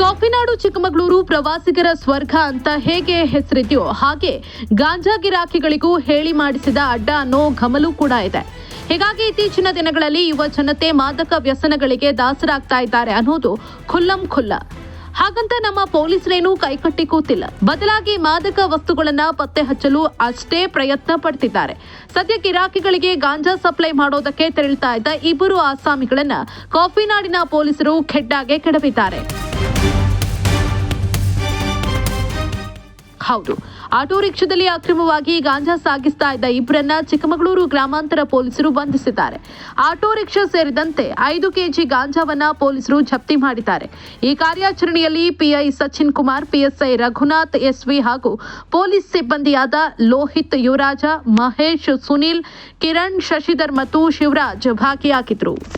ಕಾಫಿನಾಡು ಚಿಕ್ಕಮಗಳೂರು ಪ್ರವಾಸಿಗರ ಸ್ವರ್ಗ ಅಂತ ಹೇಗೆ ಹೆಸರಿದೆಯೋ ಹಾಗೆ ಗಾಂಜಾ ಗಿರಾಕಿಗಳಿಗೂ ಹೇಳಿ ಮಾಡಿಸಿದ ಅಡ್ಡ ಅನ್ನೋ ಘಮಲು ಕೂಡ ಇದೆ. ಹೀಗಾಗಿ ಇತ್ತೀಚಿನ ದಿನಗಳಲ್ಲಿ ಯುವ ಜನತೆ ಮಾದಕ ವ್ಯಸನಗಳಿಗೆ ದಾಸರಾಗ್ತಾ ಇದ್ದಾರೆ ಅನ್ನೋದು ಖುಲ್ಲಂ ಖುಲ್ಲ. ಹಾಗಂತ ನಮ್ಮ ಪೊಲೀಸರೇನೂ ಕೈಕಟ್ಟಿ ಕೂತಿಲ್ಲ. ಬದಲಾಗಿ ಮಾದಕ ವಸ್ತುಗಳನ್ನ ಪತ್ತೆ ಹಚ್ಚಲು ಅಷ್ಟೇ ಪ್ರಯತ್ನ ಪಡ್ತಿದ್ದಾರೆ. ಸದ್ಯ ಗಿರಾಕಿಗಳಿಗೆ ಗಾಂಜಾ ಸಪ್ಲೈ ಮಾಡೋದಕ್ಕೆ ತೆರಳುತ್ತಾ ಇದ್ದ ಇಬ್ಬರು ಆಸಾಮಿಗಳನ್ನ ಕಾಫಿನಾಡಿನ ಪೊಲೀಸರು ಖೆಡ್ಡಾಗೆ ಕೆಡವಿದ್ದಾರೆ. ಹೌದು. ಆಟೋ ರಿಕ್ಷಾದಲ್ಲಿ ಅಕ್ರಮವಾಗಿ ಗಾಂಜಾ ಸಾಗಿಸ್ತಾ ಇದ್ದ ಇಬ್ಬರನ್ನ ಚಿಕ್ಕಮಗಳೂರು ಗ್ರಾಮಾಂತರ ಪೊಲೀಸರು ಬಂಧಿಸಿದ್ದಾರೆ. ಆಟೋ ರಿಕ್ಷಾ ಸೇರಿದಂತೆ ಐದು ಕೆಜಿ ಗಾಂಜಾವನ್ನ ಪೊಲೀಸರು ಜಪ್ತಿ ಮಾಡಿದ್ದಾರೆ. ಈ ಕಾರ್ಯಾಚರಣೆಯಲ್ಲಿ PI Sachin Kumar, PSI Raghunath, SV ಹಾಗೂ ಪೊಲೀಸ್ ಸಿಬ್ಬಂದಿಯಾದ ಲೋಹಿತ್ ಯುವರಾಜ, ಮಹೇಶ್ ಸುನೀಲ್, ಕಿರಣ್ ಶಶಿಧರ್ ಮತ್ತು ಶಿವರಾಜ್ ಭಾಗಿಯಾಗಿದ್ರು